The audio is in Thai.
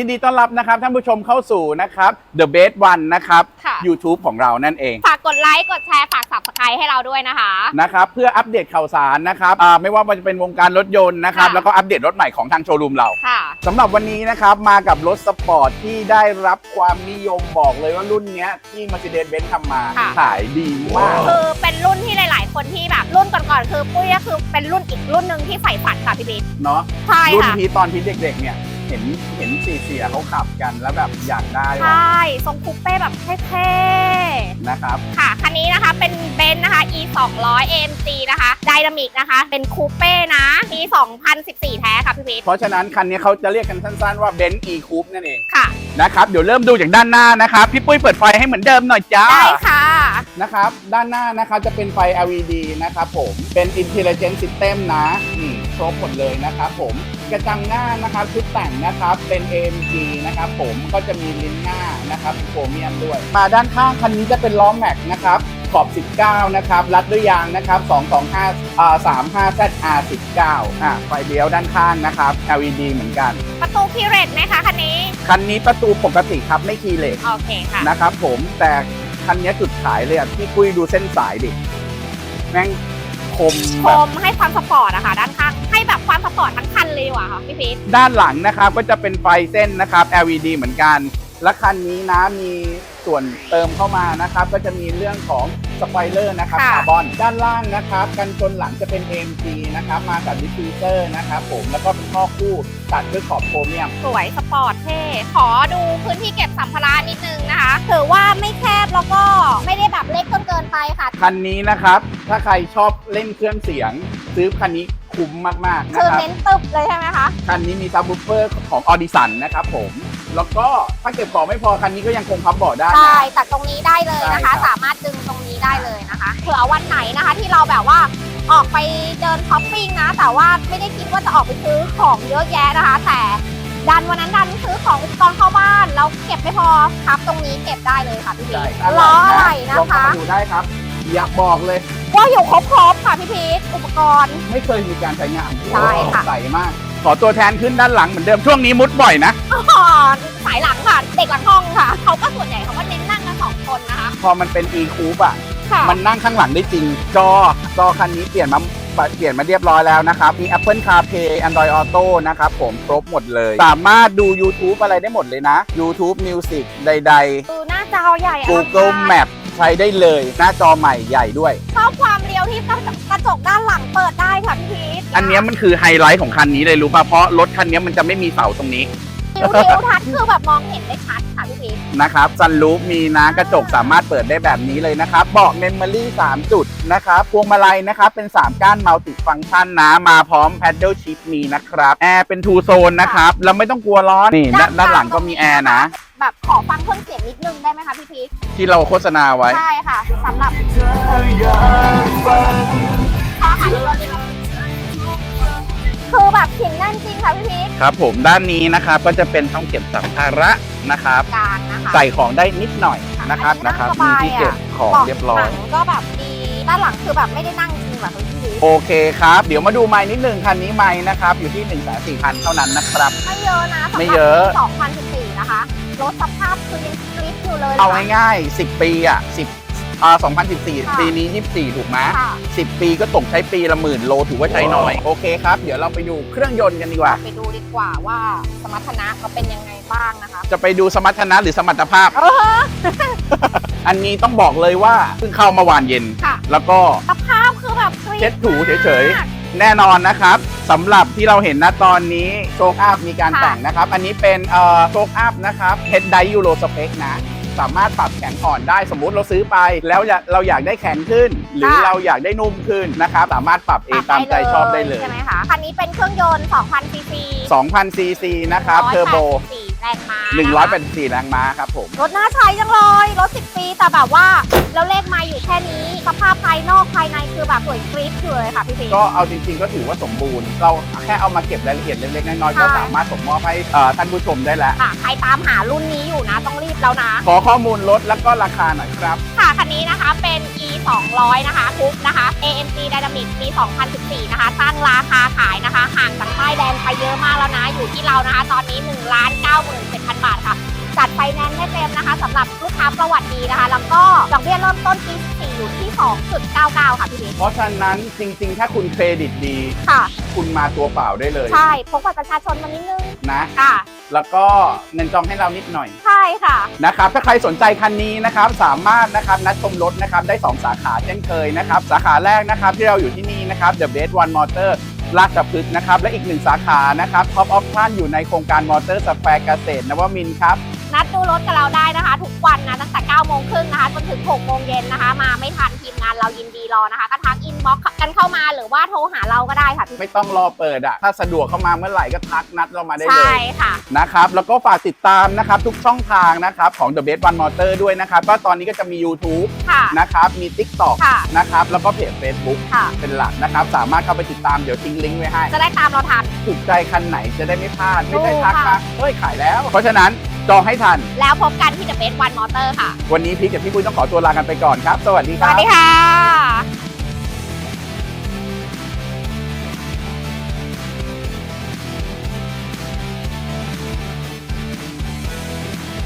ยินดีต้อนรับนะครับท่านผู้ชมเข้าสู่นะครับ The Best One นะครับ ค่ะ YouTube ของเรานั่นเอง ฝากกดไลค์ กดแชร์ ฝาก subscribe ให้เราด้วยนะคะ นะครับ เพื่ออัปเดตข่าวสารนะครับอ่าไม่ว่ามันจะเป็นวงการรถยนต์นะครับ ค่ะ แล้วก็อัปเดตรถใหม่ของทางโชว์รูมเรา ค่ะ สำหรับวันนี้นะครับ มากับรถสปอร์ตที่ได้รับความนิยมบอกเลยว่ารุ่นเนี้ยที่ Mercedes-Benz ทำมา ค่ะ ขายดีมาก คือเป็นรุ่นที่หลาย ๆ คนที่แบบรุ่นก่อนๆ คือปุ้ยก็คือเป็นรุ่นอีกรุ่นหนึ่งที่ใฝ่ฝันค่ะพี่บิ๊กเนาะใช่รุ่นค่ะ พีตอนพีเด็กๆเนี่ย เห็นเห็นสีเสียเขาขับกันแล้วแบบอยากได้ใชว่ะ่ ทรงคูเป้แบบเท่นะครับ ๆ ค่ะ คันนี้นะคะเป็นเบนซ์นะคะ e 2 0 0 AMG นะคะไดนามิกนะคะ เป็นคูเป้นะปี2014 แท้ค่ะพี่บิ๊กเพราะฉะนั้นคันนี้เขาจะเรียกกันสั้นๆว่า Benz E Coupe นั่นเองค่ะ นะครับเดี๋ยวเริ่มดูจากด้านหน้านะครับพี่ปุ้ยเปิดไฟให้เหมือนเดิมหน่อยจ้า ได้ค่ะ นะครับ ด้านหน้านะครับจะเป็นไฟ LED นะครับผม เป็น Intelligent System นะนี่ค รบหมดเลยนะครับผมกระจังหน้านะครับชุดแต่งนะครับเป็น AMG นะครับผมก็จะมีลิ้นหน้านะครับโครเมียมด้วย มาด้านข้างคันนี้จะเป็นล้อแม็กนะครับขอบ 19 นะครับรัดด้วยยางนะครับ225อ่า35 ZR 19อะไฟเลี้ยวด้านข้างนะครับ LED เหมือนกัน ประตูคีเรตไหมคะคันนี้ คันนี้ประตูปกติครับไม่คีย์เลสโอเคค่ะ นะครับผมแต่คันนี้จุดขายเลยอะพี่ปุ้ยดูเส้นสายดิ แม่งคมโคแบบมให้ความสปอร์ตอะค่ะ ด้านข้างให้ แบบความสปอร์ตทั้งคันเลยดีกว่าค่ะพี่พีทด้านหลังนะครับก็จะเป็นไฟเส้นนะครับ LED เหมือนกัน และคันนี้นะมีส่วนเติมเข้ามานะครับ ก็จะมีเรื่องของสปอยเลอร์นะครับคาร์บอนด้านล่างนะครับ กันชนหลังจะเป็น AMG นะครับ มากับดิฟฟิวเซอร์นะครับผมแล้วก็เป็นข้อคู่ตัดด้วยขอบโครเมียม สวยสปอร์ตเท่ขอดูพื้นที่เก็บสัมภาระนิดนึงนะคะถือว่าไม่แคบแล้วก็ไม่ได้แบบเล็กจนเกินไปค่ะ คันนี้นะครับ ถ้าใครชอบเล่นเครื่องเสียง ซื้อคันนี้ คุ้มมากๆนะคือครับ เน้นตึบเลยใช่ไหมคะ คันนี้มีซับ w ูเฟอร์ของออดิสันนะครับผม แล้วก็ถ้าเก็บของไม่พอคันนี้ก็ยังคงพับเบาะได้ใช่นะจากตรงนี้ได้เลยนะใช่ครัคะ บ สามารถดึงตรงนี้ได้เลยนะคะเผื่อวันไหนนะคะ ที่เราแบบว่าออกไปเดินช้อปปิ้งนะ แต่ว่าไม่ได้คิดว่าจะออกไปซื้อของเยอะแยะนะคะ แต่ดันวันนั้นดันซื้อของอุปกรณ์เข้าบ้านแล้วเก็บไม่พอพับตรงนี้เก็บได้เลยค่ะพี่พีใช่ทล้ออะไรลนะองเข้าคะ มาดูได้ครับ อยากบอกเลย ว่าอยู่ครบๆค่ะพี่พีทอุปกรณ์ ไม่เคยมีการใช้งานใช่ค่ะ ใสมาก ขอตัวแทนขึ้นด้านหลังเหมือนเดิมช่วงนี้มุดบ่อยนะ อ๋อสายหลังค่ะ เด็กหลังห้องค่ะ เขาก็ส่วนใหญ่เขาก็เน้นนั่งกันสองคนนะคะ พอมันเป็น e c o u p e อะ ค่ะ มันนั่งข้างหลังได้จริง จอจอคันนี้เปลี่ยนมาเปลี่ยนมาเรียบร้อยแล้วนะครับ มี Apple CarPlay Android Auto นะครับผมครบหมดเลย สามารถดู YouTube อะไรได้หมดเลยนะ YouTube Music ใด ดูหน้าจอใหญ่ๆอลัง Google การ Map ใช้ได้เลย หน้าจอใหม่ใหญ่ด้วย ชอบความเรียวที่กระจกกระจกด้านหลังเปิดได้ค่ะพี่พีทอันเนี้ยมันคือไฮไลท์ของคันนี้เลยรู้ป่ะเพราะรถคันเนี้ยมันจะไม่มีเสาตรงนี้ทิวทิวทัศน์คือแบบมองเห็นได้ชัดค่ะพี่พีทนะครับซันรูฟมีนะกระจกสามารถเปิดได้แบบนี้เลยนะครับเบาะเมมโมรี่3จุดนะครับพวงมาลัยนะครับเป็น 3 ก้านมัลติฟัง c t ชันนะมาพร้อม Paddle Shift มีนะครับแอร์เป็น Two Zone นะครับแล้วไม่ต้องกลัวร้อนนี่ด้านด้านหลังก็มีแอร์นะ แบบขอฟังเครื่องเสียงนิดนึงได้ไหมคะพี่พีทที่เราโฆษณาไว้ ใช่ค่ะสำหรับพอหันตัวนี้คือแบบเสียงแน่นจริงค่ะพี่พีทครับผมด้านนี้นะครับก็จะเป็นช่องเก็บสัมภาระนะครับ กลางนะคะใส่ของได้นิดหน่อยนะครับอันะครับงมีสาที่เก็บของเรียบร้อยหนังก็แบบดีด้านหลังคือแบบไม่ได้นั่งจริงแบบพี่พีทโอเคครับ เดี๋ยวมาดูไม้นิดนึงคันนี้ไม้นะครับ อยู่ที่1นึ่งแสนสี่พันเท่านั้นนะครับ ไม่เยอะนะสำหรับไม่เยอะ ปี2014นะคะ รถสภาพคือยังกริปอยู่เลยเอาค่ะง่ายๆ 10 ปีอะ10อ่า2014ค่ะปีนี้ 24 ถูกไหมค่ะ 10 ปีก็ตกใช้ปีละหมื่นโลถือว่าใช้น้อย โอเคครับ เดี๋ยวเราไปดูเครื่องยนต์กันดีกว่า ไปดูดีกว่าว่าสมรรถนะเขาเป็นยังไงบ้างนะคะ จะไปดูสมรรถนะหรือสมรรถภาพ เออ อันนี้ต้องบอกเลยว่าเพิ่งเข้ามาวานเย็น ค่ะ แล้วก็ สภาพคือแบบกริปเช็ดถูเฉย มาก แน่นอนนะครับสำหรับที่เราเห็นนะตอนนี้โชคอัพมีการค่ะแต่งนะครับ อันนี้เป็นเอ่อโชคอัพนะครับเฮดไดยูโรสเปคนะสามารถปรับแข็งอ่อนได้สมมุติเราซื้อไป แล้วอยากเราอยากได้แข็งขึ้น หรือเราอยากได้นุ่มขึ้นนะครับสามารถปรับเองตามใจชอบได้เลย ใช่ไหมคะคันนี้เป็นเครื่องยนต์2,000ซีซี2,000ซีซีนะครับเทอร์โบ184 แรงม้านะคะ184แรงม้าครับผมรถน่าใช้จังเลยรถ 10 ปีแต่แบบว่าแล้วเลขมาอยู่แค่นี้ สภาพภายนอกภายในคือแบบสวยกริปอยู่เลยค่ะพี่พี ก็เอาจริง ๆ ก็ถือว่าสมบูรณ์ เราแค่เอามาเก็บรายละเอียดเล็กๆน้อยๆก็ใช่ สามารถส่งมอบให้เอ่อท่านผู้ชมได้แล้ว ค่ะใครตามหารุ่นนี้อยู่นะต้องรีบแล้วนะ ขอข้อมูลรถแล้วก็ราคาหน่อยครับ ค่ะคันนี้นะคะเป็น e 2 0 0 นะคะทุกนะคะ AMG Dynamic ปี 2014 นะคะ ตั้งราคาขายนะคะ ห่างจากป้ายแดงไปเยอะมากแล้วนะ อยู่ที่เรานะคะ ตอนนี้1ล้าน9 9 0 0 17,000 บาทค่ะ จัดไฟแนนซ์ได้เต็มนะคะสำหรับลูกค้าประวัติดีนะคะ แล้วก็ดอกเบี้ยเริ่มต้นปี4อยู่ที่ 2.99 ค่ะพี่บิ๊กเพราะฉะนั้นจริง ๆ ถ้าคุณเครดิตดี ค่ะ คุณมาตัวเปล่าได้เลยใช่พกบัตรประชาชนมานิดนึงนะ ค่ะ แล้วก็เงินจองให้เรานิดหน่อย ใช่ค่ะ นะครับถ้าใครสนใจคันนี้นะครับสามารถนะครับนัดชมรถนะครับได้ 2 สาขาเช่นเคยนะครับสาขาแรกนะครับที่เราอยู่ที่นี่นะครับ The Best One Motor ลาดกระพึกษ์นะครับและอีกหนึ่งสาขานะครับ Top Option อยู่ในโครงการมอเตอร์สแควร์เกษตรนวมินทร์ครับ นัดดูรถกับเราได้นะคะ ทุกวันนะตั้งแต่9โมงครึ่งนะคะจนถึง6โมงเย็นนะคะ มาไม่ทันทีมงานเรายินดีรอนะคะ ก็ทักอินบ็อกกันเข้ามาหรือว่าโทรหาเราก็ได้ค่ะพี่ไม่ต้องรอเปิดอะถ้าสะดวกเข้ามาเมื่อไหร่ก็ทักนัดเรามาได้เลใช่ยค่ะ นะครับแล้วก็ฝากติดตามนะครับทุกช่องทางนะครับของ The Best One Motor ด้วยนะครับก็ตอนนี้ก็จะมี YouTube ค่ะนะครับมี TikTok ค่ะนะครับแล้วก็เพจ Facebook ค่ะ เป็นหลักนะครับ สามารถเข้าไปติดตามเดี๋ยวทิ้งลิงก์ไว้ให้ จะได้ตามเราทัน ถูกใจคันไหนจะได้ไม่พลาด ไม่ใช่ถูกทักค่ะ มาเฮ้ยขายแล้ว เพราะฉะนั้น จองให้ทัน แล้วพบกันที่ The Best One Motor ค่ะ วันนี้พีคกับพี่ปุ้ยต้องขอตัวลากันไปก่อนครับ สวัสดีสครัวัสบดีค่ะ